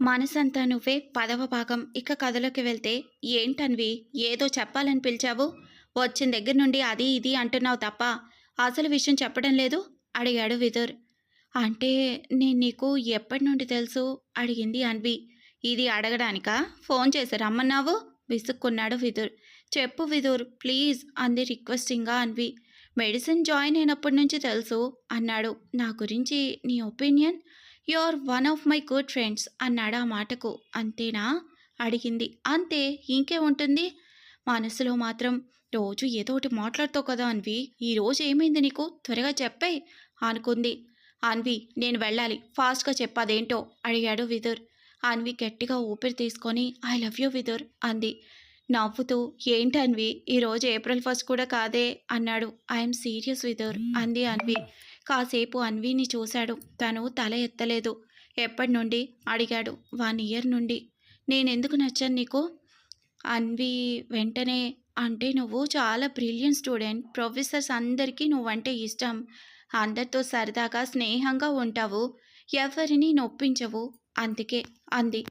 మనసంతా నువ్వే పదవ భాగం. ఇక కథలోకి వెళ్తే ఏంటన్వి ఏదో చెప్పాలని పిలిచావు? వచ్చిన దగ్గర నుండి అది ఇది అంటున్నావు తప్ప అసలు విషయం చెప్పడం లేదు? అడిగాడు విదుర్. అంటే నేను నీకు ఎప్పటి నుండి తెలుసు? అడిగింది అన్వి. ఇది అడగడానికా? ఫోన్ చేసి రమ్మన్నావు? విసుక్కున్నాడు విదుర్. చెప్పు విదుర్ ప్లీజ్ అంది రిక్వెస్టింగ్గా అన్వి. మెడిసిన్ జాయిన్ అయినప్పటి నుంచి తెలుసు అన్నాడు. నా గురించి నీ opinion? You are one of my good friends అన్నాడు ఆ మాటకు. అంతేనా? అడిగింది. అంతే ఇంకే ఉంటుంది. మనసులో మాత్రం రోజు ఏదో ఒకటి మాట్లాడుతావు కదా అన్వి. ఈ రోజు ఏమైంది నీకు? త్వరగా చెప్పే అనుకుంది. అన్వి నేను వెళ్ళాలి. ఫాస్ట్గా చెప్పదేంటో అడిగాడు విదుర్. అన్వి గట్టిగా ఊపిరి తీసుకొని ఐ లవ్ యూ విదుర్ అంది. నవ్వుతూ ఏంటి అన్వి? ఈరోజు ఏప్రిల్ ఫస్ట్ కూడా కాదే అన్నాడు. ఐఎమ్ సీరియస్ విదుర్ అంది అన్వి. కాసేపు అన్విని చూశాడు. తను తల ఎత్తలేదు. ఎప్పటి నుండి? అడిగాడు. వన్ ఇయర్ నుండి. నేనెందుకు నచ్చాను నీకు? అన్వి వెంటనే అంటే నువ్వు చాలా బ్రిలియంట్ స్టూడెంట్ ప్రొఫెసర్స్ అందరికీ నువ్వంటే ఇష్టం. అందరితో సరదాగా స్నేహంగా ఉంటావు. ఎవరిని నొప్పించవు. అందుకే అంది.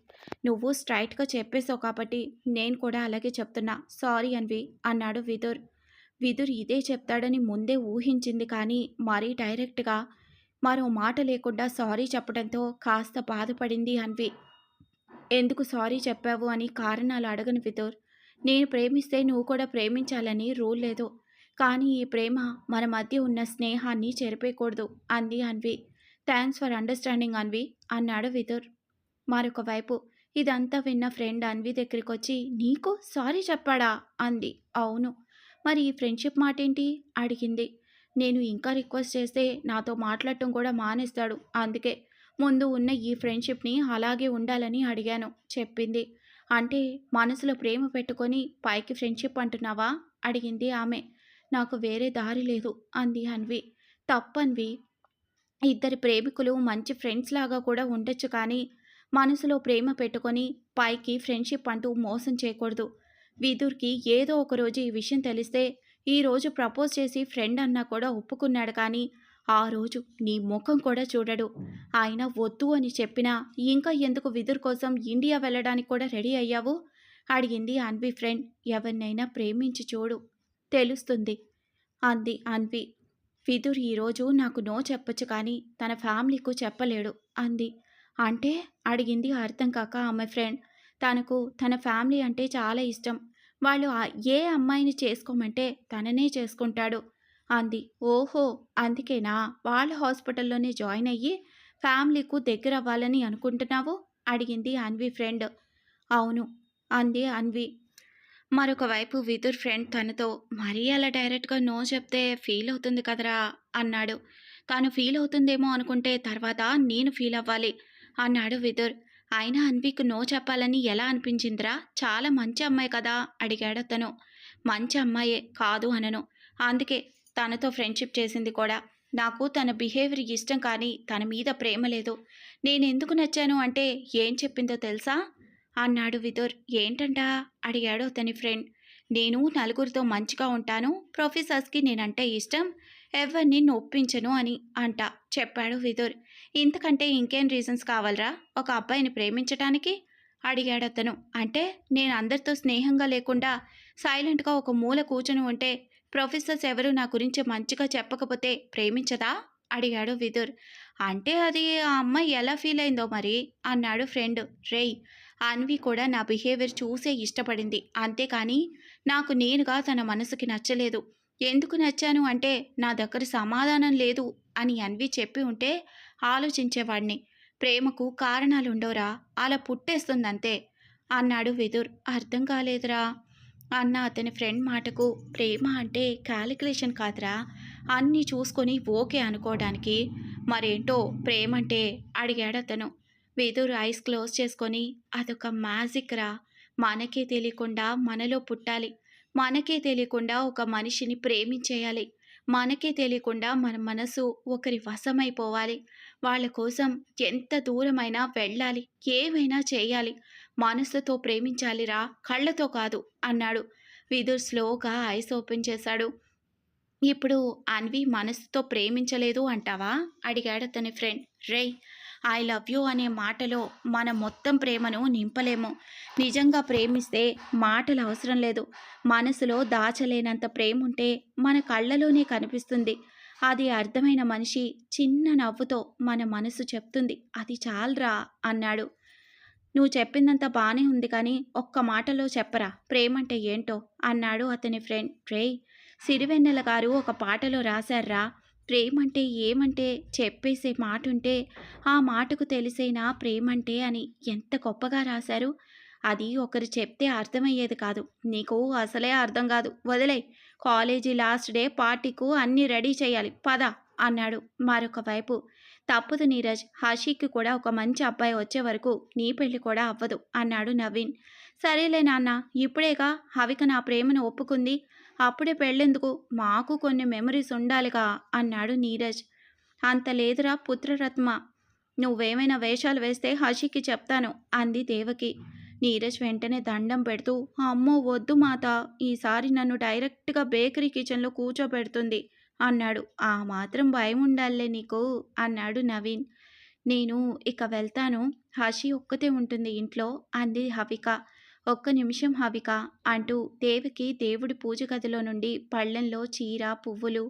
నువ్వు స్ట్రైట్గా చెప్పేశావు కాబట్టి నేను కూడా అలాగే చెప్తున్నా. సారీ అన్వి అన్నాడు విదుర్. విదుర్ ఇదే చెప్తాడని ముందే ఊహించింది కానీ మరీ డైరెక్ట్గా మరో మాట లేకుండా సారీ చెప్పడంతో కాస్త బాధపడింది అన్వి. ఎందుకు సారీ చెప్పావు అని కారణాలు అడగను విదుర్. నేను ప్రేమిస్తే నువ్వు కూడా ప్రేమించాలని రూల్ లేదు. కానీ ఈ ప్రేమ మన మధ్య ఉన్న స్నేహాన్ని చెరిపేయకూడదు అంది Anvi. Thanks for understanding Anvi అన్నాడు విదుర్. మరొక వైపు ఇదంతా విన్న ఫ్రెండ్ అన్వి దగ్గరికి వచ్చి నీకు సారీ చెప్పాడా? అంది. అవును. మరి ఫ్రెండ్షిప్ మాట ఏంటి అడిగింది. నేను ఇంకా రిక్వెస్ట్ చేస్తే నాతో మాట్లాడటం కూడా మానేస్తాడు. అందుకే ముందు ఉన్న ఈ ఫ్రెండ్షిప్ని అలాగే ఉండాలని అడిగాను. చెప్పింది. అంటే మనసులో ప్రేమ పెట్టుకొని పైకి ఫ్రెండ్షిప్ అంటున్నావా? అడిగింది ఆమె. నాకు వేరే దారి లేదు అంది అన్వి. తప్పన్వి. ఇద్దరి ప్రేమికులు మంచి ఫ్రెండ్స్ లాగా కూడా ఉండొచ్చు కానీ మనసులో ప్రేమ పెట్టుకొని పైకి ఫ్రెండ్షిప్ అంటూ మోసం చేయకూడదు. విదుర్కి ఏదో ఒక రోజు ఈ విషయం తెలిస్తే ఈరోజు ప్రపోజ్ చేసి ఫ్రెండ్ అన్నా కూడా ఒప్పుకున్నాడు కానీ ఆ రోజు నీ ముఖం కూడా చూడడు. ఆయన వద్దు అని చెప్పినా ఇంకా ఎందుకు విదుర్ కోసం ఇండియా వెళ్ళడానికి కూడా రెడీ అయ్యావు? అడిగింది అన్వి ఫ్రెండ్. ఎవరినైనా ప్రేమించి చూడు. తెలుస్తుంది అంది అన్వి. విదుర్ ఈరోజు నాకు నో చెప్పొచ్చు కానీ తన ఫ్యామిలీకు చెప్పలేడు అంది. అంటే? అడిగింది అర్థం కాక ఆమె ఫ్రెండ్. తనకు తన ఫ్యామిలీ అంటే చాలా ఇష్టం. వాళ్ళు ఆ- ఏ అమ్మాయిని చేసుకోమంటే తననే చేసుకుంటాడు. అంది. ఓహో అందుకేనా? వాళ్ళ హాస్పిటల్లోనే జాయిన్ అయ్యి ఫ్యామిలీకు దగ్గర అవ్వాలని అనుకుంటున్నావు? అడిగింది అన్వి ఫ్రెండ్. అవును అంది అన్వి. మరొక వైపు విదుర్ ఫ్రెండ్ తనతో మరీ అలా డైరెక్ట్గా నో చెప్తే ఫీల్ అవుతుంది కదరా? అన్నాడు. తాను ఫీల్ అవుతుందేమో అనుకుంటే తర్వాత నేను ఫీల్ అవ్వాలి అన్నాడు విదుర్. అయినా అన్వికు నో చెప్పాలని ఎలా అనిపించిందిరా? చాలా మంచి అమ్మాయి కదా? అడిగాడు అతను. మంచి అమ్మాయే కాదు అనను. అందుకే తనతో ఫ్రెండ్షిప్ చేసింది కూడా. నాకు తన బిహేవియర్ ఇష్టం కానీ తన మీద ప్రేమ లేదు. నేను ఎందుకు నచ్చాను అంటే ఏం చెప్పిందో తెలుసా? అన్నాడు విదుర్. ఏంటంటా? అడిగాడు అతని ఫ్రెండ్. నేను నలుగురితో మంచిగా ఉంటాను. ప్రొఫెసర్స్కి నేనంటే ఇష్టం. ఎవరిని నొప్పించను అని అంట చెప్పాడు విదుర్. ఇంతకంటే ఇంకేం రీజన్స్ కావాలరా? ఒక అబ్బాయిని ప్రేమించటానికి? అడిగాడు అతను అంటే నేను అందరితో స్నేహంగా లేకుండా సైలెంట్గా ఒక మూల కూర్చొని ఉంటే ప్రొఫెసర్స్ ఎవరు నా గురించి మంచిగా చెప్పకపోతే ప్రేమించదా? అడిగాడు విదుర్. అంటే అది ఆ అమ్మాయి ఎలా ఫీల్ అయిందో మరి? అన్నాడు ఫ్రెండ్. రేయ్ అన్వి కూడా నా బిహేవియర్ చూసే ఇష్టపడింది. అంతేకాని నాకు నేనుగా తన మనసుకి నచ్చలేదు. ఎందుకు నచ్చాను అంటే నా దగ్గర సమాధానం లేదు అని అన్వి చెప్పి ఉంటే ఆలోచించేవాడిని ప్రేమకు కారణాలు ఉండవురా అలా పుట్టేస్తుందంతే అన్నాడు విదుర్. అర్థం కాలేదురా. అన్న అతని ఫ్రెండ్ మాటకు ప్రేమ అంటే క్యాలిక్యులేషన్ కాదురా. అన్నీ చూసుకొని ఓకే అనుకోవడానికి మరేంటో ప్రేమ అంటే అడిగాడు అతను విదురు ఐస్ క్లోజ్ చేసుకొని అదొక మ్యాజిక్ రా మనకే తెలియకుండా మనలో పుట్టాలి. మనకే తెలియకుండా ఒక మనిషిని ప్రేమించేయాలి. మనకే తెలియకుండా మన మనసు ఒకరి వశమైపోవాలి. వాళ్ళ కోసం ఎంత దూరమైనా వెళ్ళాలి ఏమైనా చేయాలి. మనసుతో ప్రేమించాలిరా కళ్ళతో కాదు అన్నాడు. విదుర్ స్లోగా ఐస్ ఓపెన్ చేశాడు. ఇప్పుడు అన్వి మనసుతో ప్రేమించలేదు అంటావా? అడిగాడు అతని ఫ్రెండ్. రేయ్ ఐ లవ్ యూ అనే మాటలో మన మొత్తం ప్రేమను నింపలేము. నిజంగా ప్రేమిస్తే మాటలు అవసరం లేదు. మనసులో దాచలేనంత ప్రేమ ఉంటే మన కళ్ళలోనే కనిపిస్తుంది. అది అర్థమైన మనిషి చిన్న నవ్వుతో మన మనసు చెప్తుంది. అది చాలరా అన్నాడు. నువ్వు చెప్పిందంత బాగానే ఉంది కానీ ఒక్క మాటలో చెప్పరా? ప్రేమంటే ఏంటో? అన్నాడు అతని ఫ్రెండ్. రేయ్ సిరివెన్నెల గారు ఒక పాటలో రాశారా? ప్రేమంటే ఏమంటే చెప్పేసే మాట ఉంటే ఆ మాటకు తెలిసేనా ప్రేమంటే అని ఎంత గొప్పగా రాశారు? అది ఒకరు చెప్తే అర్థమయ్యేది కాదు. నీకు అసలే అర్థం కాదు. వదిలే. కాలేజీ లాస్ట్ డే పార్టీకు అన్నీ రెడీ చేయాలి. పద అన్నాడు మరొక వైపు. తప్పదు నీరజ్. హషీకి కూడా ఒక మంచి అబ్బాయి వచ్చే వరకు నీ పెళ్ళి కూడా అవ్వదు అన్నాడు నవీన్. సరేలే నాన్న ఇప్పుడేగా. హవిక నా ప్రేమను ఒప్పుకుంది. అప్పుడే పెళ్ళెందుకు? మాకు కొన్ని మెమరీస్ ఉండాలిగా అన్నాడు నీరజ్. అంత లేదురా పుత్రరత్మ. నువ్వేమైనా వేషాలు వేస్తే హషికి చెప్తాను అంది దేవకి. నీరజ్ వెంటనే దండం పెడుతూ అమ్మో వద్దు మాత ఈసారి నన్ను డైరెక్ట్గా బేకరీ కిచెన్లో కూర్చోబెడుతుంది అన్నాడు. ఆ మాత్రం భయం ఉండాలే నీకు అన్నాడు నవీన్. నేను ఇక వెళ్తాను. హషి ఒక్కతే ఉంటుంది ఇంట్లో అంది హవిక. ఒక్క నిమిషం హవిక అంటూ దేవికి దేవుడి పూజ గదిలో నుండి పళ్ళెంలో చీర పువ్వులు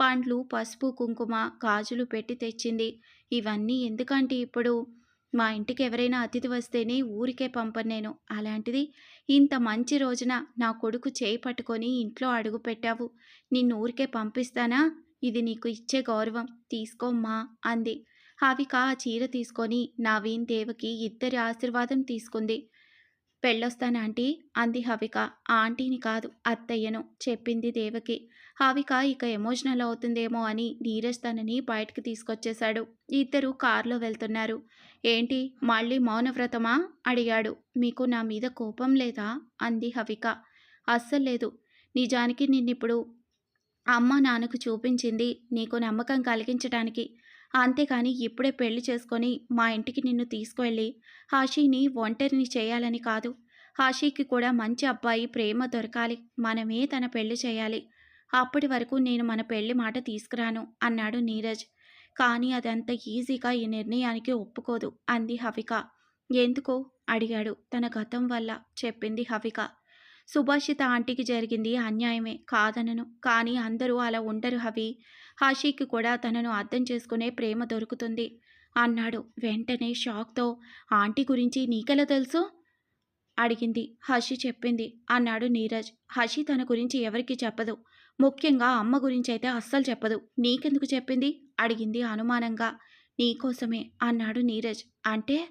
పండ్లు పసుపు కుంకుమ గాజులు పెట్టి తెచ్చింది. ఇవన్నీ ఎందుకంటే ఇప్పుడు? మా ఇంటికి ఎవరైనా అతిథి వస్తేనే ఊరికే పంపను నేను. అలాంటిది ఇంత మంచి రోజున నా కొడుకు చేయి పట్టుకొని ఇంట్లో అడుగు పెట్టావు. నిన్ను ఊరికే పంపిస్తానా? ఇది నీకు ఇచ్చే గౌరవం. తీసుకోమ్మా అంది. హవిక ఆ చీర తీసుకొని నవీన్ దేవకి ఇద్దరి ఆశీర్వాదం తీసుకుంది. పెళ్ళొస్తాను ఆంటీ అంది హవిక. ఆంటీని కాదు అత్తయ్యను చెప్పింది దేవకి. హవిక ఇక ఎమోషనల్ అవుతుందేమో అని నీరజ్ తనని బయటకు తీసుకొచ్చేశాడు. ఇద్దరు కారులో వెళ్తున్నారు. ఏంటి మళ్ళీ మౌనవ్రతమా? అడిగాడు. మీకు నా మీద కోపం లేదా? అంది హవిక. అస్సలు లేదు. నిజానికి నిన్నిప్పుడు అమ్మ నాన్నకు చూపించింది నీకు నమ్మకం కలిగించడానికి అంతేకాని ఇప్పుడే పెళ్ళి చేసుకొని మా ఇంటికి నిన్ను తీసుకువెళ్ళి హాషీని ఒంటరిని చేయాలని కాదు. హాషీకి కూడా మంచి అబ్బాయి ప్రేమ దొరకాలి. మనమే తన పెళ్ళి చేయాలి. అప్పటి వరకు నేను మన పెళ్ళి మాట తీసుకురాను అన్నాడు నీరజ్. కానీ అదంత ఈజీగా ఈ నిర్ణయానికి ఒప్పుకోదు అంది హవిక. ఎందుకు? అడిగాడు. తన గతం వల్ల చెప్పింది హవిక. సుభాషిత ఆంటీకి జరిగింది అన్యాయమే కాదనను కానీ అందరూ అలా ఉండరు హవి. హాషీకి కూడా తనను అర్థం చేసుకునే ప్రేమ దొరుకుతుంది అన్నాడు. వెంటనే షాక్తో ఆంటీ గురించి నీకెలా తెలుసు? అడిగింది. హషి చెప్పింది అన్నాడు నీరజ్. హషి తన గురించి ఎవరికి చెప్పదు. ముఖ్యంగా అమ్మ గురించి అయితే అస్సలు చెప్పదు. నీకెందుకు చెప్పింది? అడిగింది అనుమానంగా. నీకోసమే అన్నాడు నీరజ్. అంటే?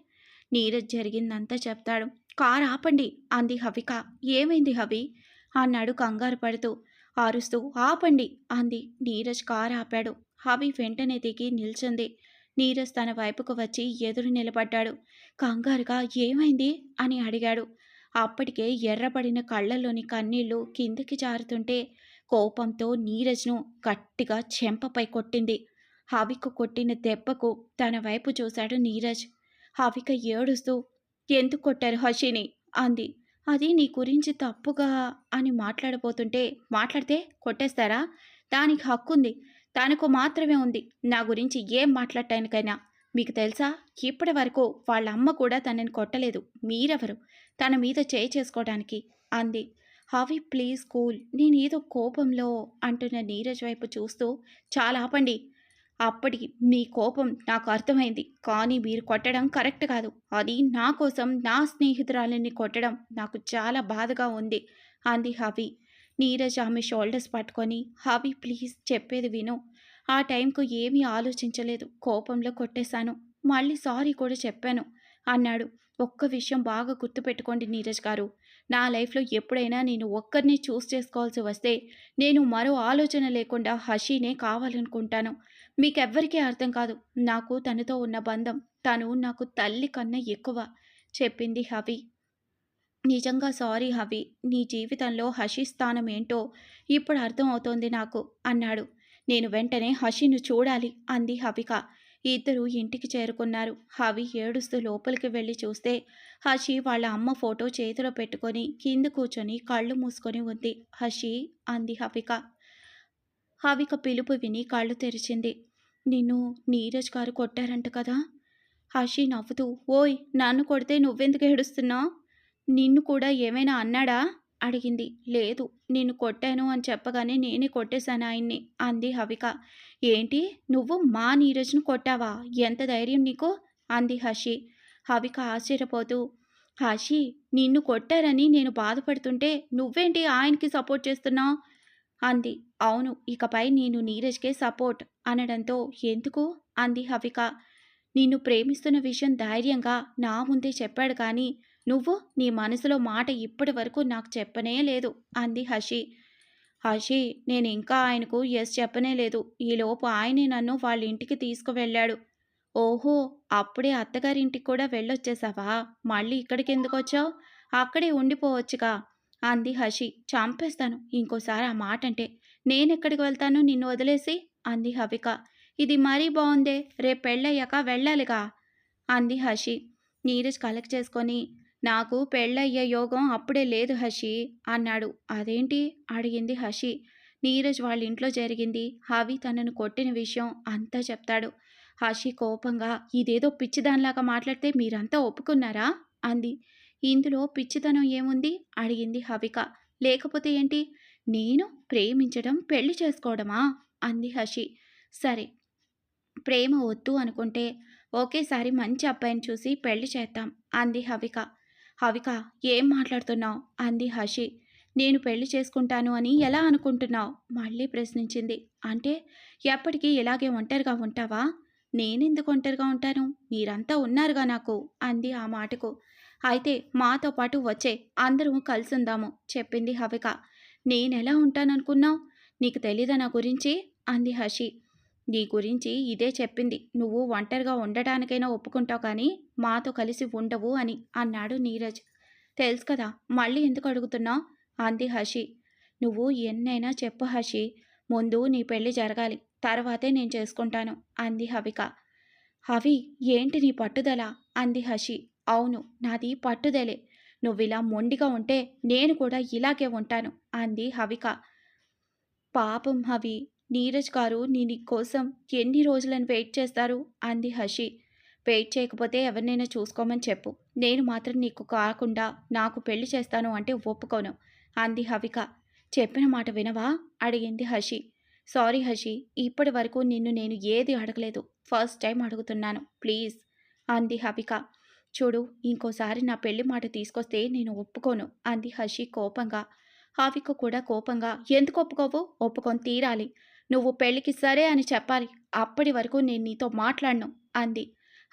నీరజ్ జరిగిందంతా చెప్తాడు. కారు ఆపండి అంది హవిక. ఏమైంది హవి? అన్నాడు కంగారు పడుతూ. ఆరుస్తూ ఆపండి అంది నీరజ్ కారు ఆపాడు. హవి వెంటనే దిగి నిల్చుంది. నీరజ్ తన వైపుకు వచ్చి ఎదురు నిలబడ్డాడు. కంగారుగా ఏమైంది? అని అడిగాడు. అప్పటికే ఎర్రబడిన కళ్ళల్లోని కన్నీళ్ళు కిందకి జారుతుంటే కోపంతో నీరజ్ను గట్టిగా చెంపపై కొట్టింది. హావికు కొట్టిన దెబ్బకు తన వైపు చూశాడు నీరజ్. హావిక ఏడుస్తూ ఎందుకు కొట్టారు హషిని అంది. అది నీ గురించి తప్పుగా అని మాట్లాడబోతుంటే మాట్లాడితే కొట్టేస్తారా? దానికి హక్కు ఉంది తనకు మాత్రమే ఉంది. నా గురించి ఏం మాట్లాడటానికైనా. మీకు తెలుసా? ఇప్పటి వరకు వాళ్ళ అమ్మ కూడా తనని కొట్టలేదు. మీరెవరు? తన మీద చేయి చేసుకోవడానికి అంది. Havi please cool. నేను ఏదో కోపంలో అంటున్న నీరజ్ వైపు చూస్తూ చాలా ఆపండి. అప్పటికి మీ కోపం నాకు అర్థమైంది. కానీ మీరు కొట్టడం కరెక్ట్ కాదు. అది నా కోసం నా స్నేహితురాలిని కొట్టడం నాకు చాలా బాధగా ఉంది. అంది హవి. నీరజ్ ఆమె షోల్డర్స్ పట్టుకొని హవి ప్లీజ్ చెప్పేది విను. ఆ టైంకు ఏమీ ఆలోచించలేదు. కోపంలో కొట్టేశాను. మళ్ళీ సారీ కూడా చెప్పాను అన్నాడు. ఒక్క విషయం బాగా గుర్తుపెట్టుకోండి నీరజ్ గారు. నా లైఫ్లో ఎప్పుడైనా నేను ఒక్కరిని చూస్ చేసుకోవాల్సి వస్తే నేను మరో ఆలోచన లేకుండా హషీనే కావాలనుకుంటాను. మీకెవ్వరికీ అర్థం కాదు. నాకు తనతో ఉన్న బంధం తను నాకు తల్లి కన్నా ఎక్కువ చెప్పింది హవి. నిజంగా సారీ హవి. నీ జీవితంలో హషి స్థానం ఏంటో ఇప్పుడు అర్థం అవుతోంది నాకు అన్నాడు. నేను వెంటనే హషిను చూడాలి అంది హవిక. ఇద్దరు ఇంటికి చేరుకున్నారు. హవి ఏడుస్తూ లోపలికి వెళ్ళి చూస్తే హషి వాళ్ళ అమ్మ ఫోటో చేతిలో పెట్టుకొని కింద కూర్చొని కళ్ళు మూసుకొని ఉంది. హషి అంది హవిక. హవిక పిలుపు విని కళ్ళు తెరిచింది. నిన్ను నీరజ్ గారు కొట్టారంట కదా? హషి నవ్వుతూ. ఓయ్ నన్ను కొడితే నువ్వెందుకు ఏడుస్తున్నావు? నిన్ను కూడా ఏమైనా అన్నాడా? అడిగింది. లేదు నేను కొట్టాను అని చెప్పగానే నేనే కొట్టేశాను ఆయన్ని అంది హవిక. ఏంటి? నువ్వు మా నీరజ్ను కొట్టావా? ఎంత ధైర్యం నీకు? అంది హషి హవిక ఆశ్చర్యపోతూ హషి నిన్ను కొట్టారని నేను బాధపడుతుంటే నువ్వేంటి ఆయనకి సపోర్ట్ చేస్తున్నావు? అంది. అవును ఇకపై నేను నీరజ్కే సపోర్ట్ అనడంతో ఎందుకు? అంది హవిక. నిన్ను ప్రేమిస్తున్న విషయం ధైర్యంగా నా ముందే చెప్పాడు కానీ నువ్వు నీ మనసులో మాట ఇప్పటి వరకు నాకు చెప్పనే లేదు అంది హషి. హషి నేను ఇంకా ఆయనకు ఎస్ చెప్పనే లేదు. ఈలోపు ఆయనే నన్ను వాళ్ళ ఇంటికి తీసుకువెళ్ళాడు. ఓహో అప్పుడే అత్తగారింటికి కూడా వెళ్ళొచ్చేసావా? మళ్ళీ ఇక్కడికి ఎందుకు వచ్చావు? అక్కడే ఉండిపోవచ్చుగా అంది హషి. చంపేస్తాను. ఇంకోసారి ఆ మాట అంటే నేనెక్కడికి వెళ్తాను? నిన్ను వదిలేసి? అంది హవిక. ఇది మరీ బాగుందే రేపు పెళ్ళయ్యాక వెళ్ళాలిగా అంది హషి. నీరజ్ కలెక్ట్ చేసుకొని నాకు పెళ్ళయ్యే యోగం అప్పుడే లేదు హషి అన్నాడు. అదేంటి? అడిగింది హషి. నీరజ్ వాళ్ళ ఇంట్లో జరిగింది. హవి తనను కొట్టిన విషయం అంతా చెప్తాడు. హషి కోపంగా ఇదేదో పిచ్చిదానిలాగా మాట్లాడితే మీరంతా ఒప్పుకున్నారా? అంది. ఇందులో పిచ్చితనం ఏముంది? అడిగింది హవిక. లేకపోతే ఏంటి? నేను ప్రేమించడం పెళ్ళి చేసుకోవడమా? అంది హషి. సరే ప్రేమ వద్దు అనుకుంటే ఒకేసారి మంచి అబ్బాయిని చూసి పెళ్ళి చేద్దాం అంది హవిక. హవిక ఏం మాట్లాడుతున్నావు? అంది హషి. నేను పెళ్ళి చేసుకుంటాను అని ఎలా అనుకుంటున్నావు? మళ్ళీ ప్రశ్నించింది. అంటే ఎప్పటికీ ఇలాగే ఒంటరిగా ఉంటావా? నేనెందుకు ఒంటరిగా ఉంటాను? మీరంతా ఉన్నారుగా నాకు అంది ఆ మాటకు. అయితే మాతో పాటు వచ్చే అందరూ కలిసి ఉందాము చెప్పింది హవిక. నేనెలా ఉంటాననుకున్నావు? నీకు తెలీదా నా గురించి? అంది హషి. నీ గురించి ఇదే చెప్పింది. నువ్వు ఒంటరిగా ఉండటానికైనా ఒప్పుకుంటావు కానీ మాతో కలిసి ఉండవు అని అన్నాడు నీరజ్. తెలుసు కదా మళ్ళీ ఎందుకు అడుగుతున్నావు? అంది హషి. నువ్వు ఎన్నైనా చెప్పు హషి ముందు నీ పెళ్ళి జరగాలి తర్వాతే నేను చేసుకుంటాను అంది హవిక. హవి ఏంటి నీ పట్టుదల? అంది హషి. అవును నాది పట్టుదలే. నువ్విలా మొండిగా ఉంటే నేను కూడా ఇలాగే ఉంటాను అంది హవిక. పాపం హవి నీరజ్ గారు నీ కోసం ఎన్ని రోజులను వెయిట్ చేస్తారు? అంది హషి. వెయిట్ చేయకపోతే ఎవరినైనా చూసుకోమని చెప్పు. నేను మాత్రం నీకు కాకుండా నాకు పెళ్ళి చేస్తాను అంటే ఒప్పుకోను అంది హవిక. చెప్పిన మాట వినవా? అడిగింది హషి. సారీ హషి ఇప్పటి వరకు నిన్ను నేను ఏది అడగలేదు. ఫస్ట్ టైం అడుగుతున్నాను ప్లీజ్ అంది హవిక. చూడు ఇంకోసారి నా పెళ్ళి మాట తీసుకొస్తే నేను ఒప్పుకోను అంది హషి కోపంగా. హావిక కూడా కోపంగా ఎందుకు ఒప్పుకోవు? ఒప్పుకొని తీరాలి. నువ్వు పెళ్ళికి సరే అని చెప్పాలి. అప్పటి వరకు నేను నీతో మాట్లాడను అంది.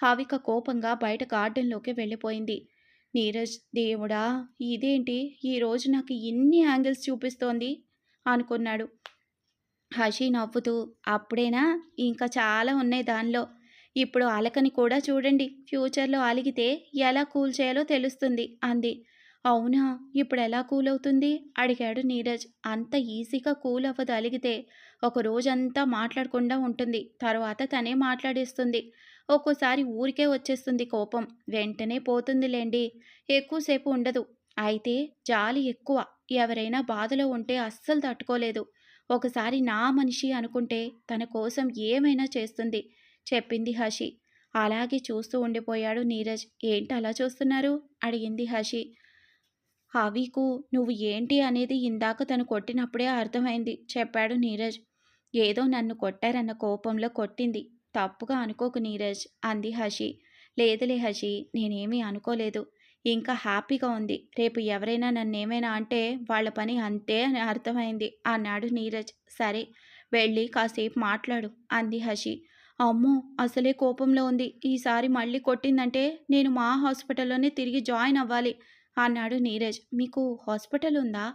హావిక కోపంగా బయట గార్డెన్లోకి వెళ్ళిపోయింది. నీరజ్ దేవుడా ఇదేంటి? ఈరోజు నాకు ఇన్ని యాంగిల్స్ చూపిస్తోంది అనుకున్నాడు. హషి నవ్వుతూ అప్పుడేనా? ఇంకా చాలా ఉన్నాయి దానిలో. ఇప్పుడు అలకని కూడా చూడండి. ఫ్యూచర్లో అలిగితే ఎలా కూల్ చేయాలో తెలుస్తుంది అంది. అవునా? ఇప్పుడు ఎలా కూల్ అవుతుంది అడిగాడు నీరజ్. అంత ఈజీగా కూల్ అవ్వదు అలిగితే ఒక రోజంతా మాట్లాడకుండా ఉంటుంది. తర్వాత తనే మాట్లాడేస్తుంది. ఒక్కోసారి ఊరికే వచ్చేస్తుంది కోపం. వెంటనే పోతుందిలేండి. ఎక్కువసేపు ఉండదు. అయితే జాలి ఎక్కువ. ఎవరైనా బాధలో ఉంటే అస్సలు తట్టుకోలేదు. ఒకసారి నా మనిషి అనుకుంటే తన కోసం ఏమైనా చేస్తుంది? చెప్పింది హషి. అలాగే చూస్తూ ఉండిపోయాడు నీరజ్. ఏంటి అలా చూస్తున్నారు? అడిగింది హషి. హవికు నువ్వు ఏంటి అనేది ఇందాక తను కొట్టినప్పుడే అర్థమైంది చెప్పాడు నీరజ్. ఏదో నన్ను కొట్టారన్న కోపంలో కొట్టింది. తప్పుగా అనుకోకు నీరజ్ అంది హషి. లేదులే హషి నేనేమీ అనుకోలేదు. ఇంకా హ్యాపీగా ఉంది. రేపు ఎవరైనా నన్నేమైనా అంటే వాళ్ళ పని అంతే అని అర్థమైంది అన్నాడు నీరజ్. సరే వెళ్ళి కాసేపు మాట్లాడు అంది హషి. అమ్మో అసలే కోపంలో ఉంది. ఈసారి మళ్ళీ కొట్టిందంటే నేను మా హాస్పిటల్లోనే తిరిగి జాయిన్ అవ్వాలి. అన్నాడు నీరజ్. మీకు హాస్పిటల్ ఉందా?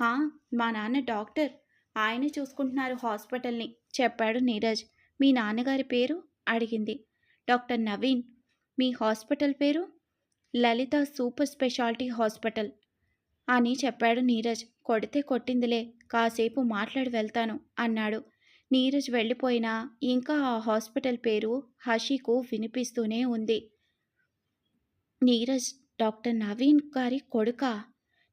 హా మా నాన్న డాక్టర్. ఆయనే చూసుకుంటున్నారు హాస్పిటల్ని చెప్పాడు నీరజ్. మీ నాన్నగారి పేరు? అడిగింది. డాక్టర్ నవీన్. మీ హాస్పిటల్ పేరు? లలిత సూపర్ స్పెషాలిటీ హాస్పిటల్ అని చెప్పాడు నీరజ్. కొడితే కొట్టిందిలే కాసేపు మాట్లాడి వెళ్తాను అన్నాడు. నీరజ్ వెళ్ళిపోయినా ఇంకా ఆ హాస్పిటల్ పేరు హషికు వినిపిస్తూనే ఉంది. నీరజ్ డాక్టర్ నవీన్ గారి కొడుక.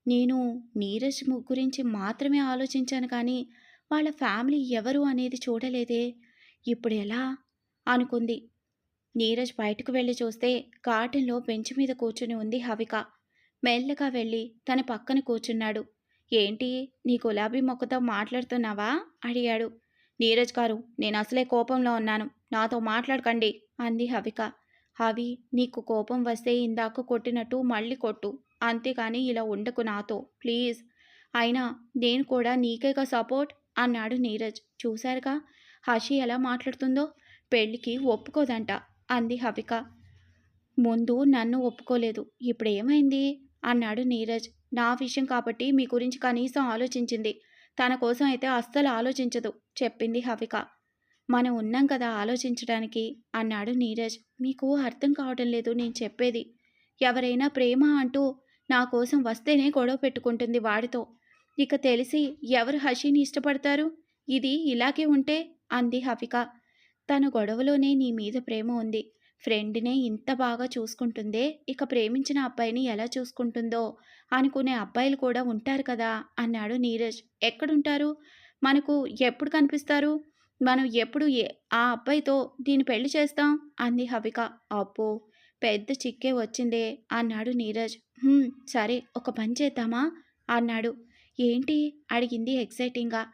నేను నీరజ్ గురించి మాత్రమే ఆలోచించాను కానీ వాళ్ళ ఫ్యామిలీ ఎవరు అనేది చూడలేదే. ఇప్పుడు ఎలా? అనుకుంది. నీరజ్ బయటకు వెళ్ళి చూస్తే గార్డెన్లో బెంచ్ మీద కూర్చుని ఉంది హవిక. మెల్లగా వెళ్ళి తన పక్కన కూర్చున్నాడు. ఏంటి నీ గులాబీ మొక్కతో మాట్లాడుతున్నావా? అడిగాడు. నీరజ్ గారు నేను అసలే కోపంలో ఉన్నాను. నాతో మాట్లాడకండి అంది హవిక. హవి నీకు కోపం వస్తే ఇందాక కొట్టినట్టు మళ్ళీ కొట్టు. అంతేకాని ఇలా ఉండకు నాతో ప్లీజ్. అయినా నేను కూడా నీకేగా సపోర్ట్? అన్నాడు నీరజ్. చూశారుగా? హషి ఎలా మాట్లాడుతుందో? పెళ్ళికి ఒప్పుకోదంట అంది హవిక. ముందు నన్ను ఒప్పుకోలేదు. ఇప్పుడు ఏమైంది అన్నాడు నీరజ్. నా విషయం కాబట్టి మీ గురించి కనీసం ఆలోచించింది. తన కోసం అయితే అస్సలు ఆలోచించదు చెప్పింది హవిక. మనం ఉన్నాం కదా ఆలోచించడానికి అన్నాడు నీరజ్. మీకు అర్థం కావటం లేదు నేను చెప్పేది. ఎవరైనా ప్రేమ అంటూ నా కోసం వస్తేనే గొడవ పెట్టుకుంటుంది వాడితో. ఇక తెలిసి ఎవరు హషిని ఇష్టపడతారు? ఇది ఇలాగే ఉంటే అంది హఫిక తన గొడవలోనే నీ మీద ప్రేమ ఉంది. ఫ్రెండ్నే ఇంత బాగా చూసుకుంటుందే. ఇక ప్రేమించిన అబ్బాయిని ఎలా చూసుకుంటుందో అనుకునే అబ్బాయిలు కూడా ఉంటారు కదా అన్నాడు నీరజ్. ఎక్కడుంటారు? మనకు ఎప్పుడు కనిపిస్తారు? మనం ఎప్పుడు ఏ ఆ అబ్బాయితో దీన్ని పెళ్ళి చేస్తాం? అంది హవిక. అబ్బో పెద్ద చిక్కే వచ్చిందే అన్నాడు నీరజ్. సరే ఒక పని చేద్దామా? అన్నాడు. ఏంటి? అడిగింది ఎక్సైటింగ్గా.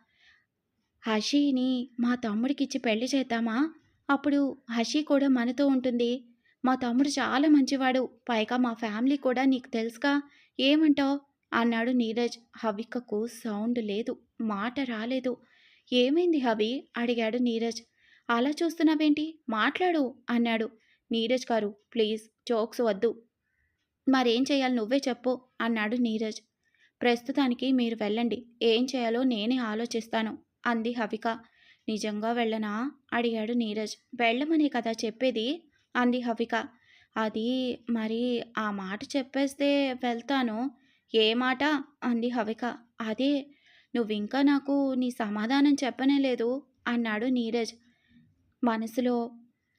హషీని మా తమ్ముడికిచ్చి పెళ్ళి చేద్దామా? అప్పుడు హషీ కూడా మనతో ఉంటుంది. మా తమ్ముడు చాలా మంచివాడు. పైగా మా ఫ్యామిలీ కూడా నీకు తెలుసుగా. ఏమంటావు? అన్నాడు నీరజ్. హవికకు సౌండ్ లేదు. మాట రాలేదు. ఏమైంది హవి? అడిగాడు నీరజ్. అలా చూస్తున్నావేంటి? మాట్లాడు అన్నాడు. నీరజ్ గారు ప్లీజ్ జోక్స్ వద్దు. మరేం చేయాలి నువ్వే చెప్పు అన్నాడు నీరజ్. ప్రస్తుతానికి మీరు వెళ్ళండి. ఏం చేయాలో నేనే ఆలోచిస్తాను అంది హవిక. నిజంగా వెళ్ళనా? అడిగాడు నీరజ్. వెళ్ళమనే కదా చెప్పేది అంది హవిక. అది మరి ఆ మాట చెప్పేస్తే వెళ్తాను. ఏ మాట? అంది హవిక. అదే నువ్వింకా నాకు నీ సమాధానం చెప్పనే లేదు అన్నాడు నీరజ్. మనసులో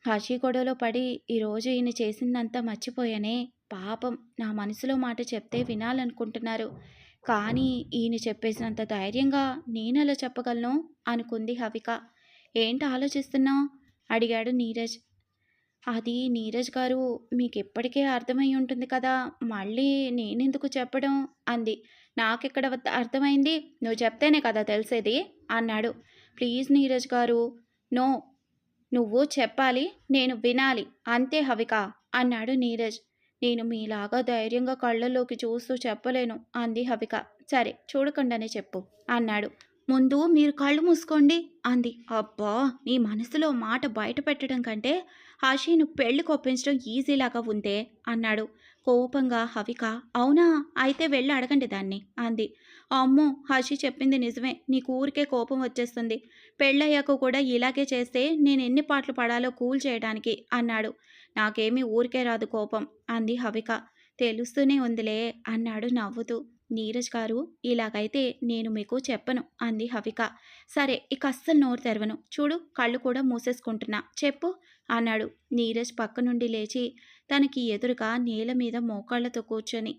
హషి గొడవలో పడి ఈరోజు ఈయన చేసిందంతా మర్చిపోయానే. పాపం నా మనసులో మాట చెప్తే వినాలనుకుంటున్నారు. కానీ ఈయన చెప్పేసినంత ధైర్యంగా నేనెలా చెప్పగలను? అనుకుంది హవిక. ఏంటి ఆలోచిస్తున్నావు? అడిగాడు నీరజ్. అది నీరజ్ గారు మీకు ఇప్పటికే అర్థమై ఉంటుంది కదా మళ్ళీ నేనెందుకు చెప్పడం? అంది. నాకెక్కడ వద్ద- అర్థమైంది? నువ్వు చెప్తేనే కదా తెలిసేది అన్నాడు. ప్లీజ్ నీరజ్ గారు. నో. నువ్వు చెప్పాలి నేను వినాలి. అంతే హవిక అన్నాడు నీరజ్. నేను మీలాగా ధైర్యంగా కళ్ళల్లోకి చూస్తూ చెప్పలేను అంది హవిక. సరే చూడకుండానే చెప్పు అన్నాడు. ముందు మీరు కళ్ళు మూసుకోండి అంది. అబ్బా నీ మనసులో మాట బయట పెట్టడం కంటే హషీను పెళ్ళి కొప్పించడం ఈజీలాగా ఉందే అన్నాడు. కోపంగా హవిక అవునా? అయితే వెళ్ళి అడగండి దాన్ని అంది. అమ్మో హషి చెప్పింది నిజమే. నీకు ఊరికే కోపం వచ్చేస్తుంది. పెళ్ళయ్యాక కూడా ఇలాగే చేస్తే నేను ఎన్ని పాటలు పడాలో కూల్ చేయడానికి అన్నాడు. నాకేమీ ఊరికే రాదు కోపం అంది హవిక. తెలుస్తూనే ఉందిలే అన్నాడు నవ్వుతూ. నీరజ్ గారు ఇలాగైతే నేను మీకు చెప్పను అంది హవిక. సరే ఇక అస్సలు నోరు తెరవను. చూడు కళ్ళు కూడా మూసేసుకుంటున్నా. చెప్పు అన్నాడు నీరజ్ పక్క నుండి లేచి తనకి ఎదురుగా నేల మీద మోకాళ్ళతో కూర్చొని.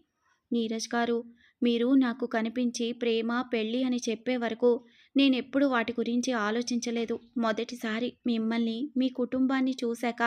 నీరజ్ గారు మీరు నాకు కనిపించి ప్రేమ పెళ్ళి అని చెప్పే వరకు నేనెప్పుడు వాటి గురించి ఆలోచించలేదు. మొదటిసారి మిమ్మల్ని మీ కుటుంబాన్ని చూశాక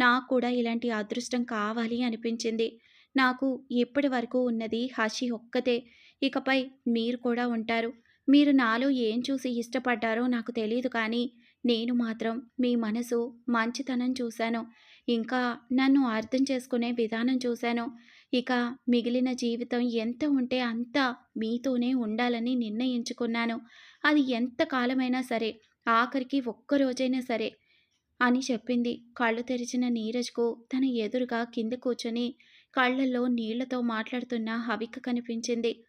నాకు కూడా ఇలాంటి అదృష్టం కావాలి అనిపించింది. నాకు ఇప్పటి వరకు ఉన్నది హషి ఒక్కతే. ఇకపై మీరు కూడా ఉంటారు. మీరు నాలో ఏం చూసి ఇష్టపడ్డారో నాకు తెలియదు కానీ నేను మాత్రం మీ మనసు మంచితనం చూశాను. ఇంకా నన్ను అర్థం చేసుకునే విధానం చూశాను. ఇక మిగిలిన జీవితం ఎంత ఉంటే అంత మీతోనే ఉండాలని నిర్ణయించుకున్నాను. అది ఎంత కాలమైనా సరే ఆఖరికి ఒక్క రోజైనా సరే అని చెప్పింది. కళ్ళు తెరిచిన నీరజ్కు తన ఎదురుగా కింద కూర్చొని కళ్ళల్లో నీళ్ళతో మాట్లాడుతున్న హవిక కనిపించింది.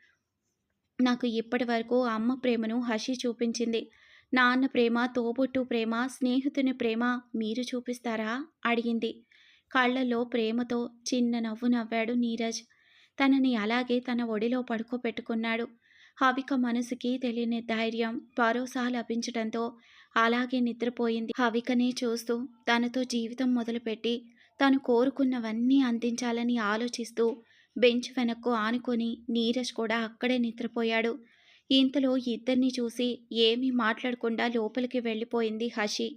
నాకు ఇప్పటి వరకు అమ్మ ప్రేమను హషి చూపించింది. నాన్న ప్రేమ తోబుట్టు ప్రేమ స్నేహితుని ప్రేమ మీరు చూపిస్తారా? అడిగింది. కళ్ళల్లో ప్రేమతో చిన్న నవ్వు నవ్వాడు నీరజ్. తనని అలాగే తన ఒడిలో పడుకోబెట్టుకున్నాడు. హవిక మనసుకి తెలియని ధైర్యం భరోసా లభించడంతో అలాగే నిద్రపోయింది. హవికనే చూస్తూ తనతో జీవితం మొదలుపెట్టి తను కోరుకున్నవన్నీ అందించాలని ఆలోచిస్తూ బెంచ్ వెనక్కు ఆనుకొని నీరజ్ కూడా అక్కడే నిద్రపోయాడు. ఇంతలో ఇద్దరిని చూసి ఏమీ మాట్లాడకుండా లోపలికి వెళ్ళిపోయింది హషి.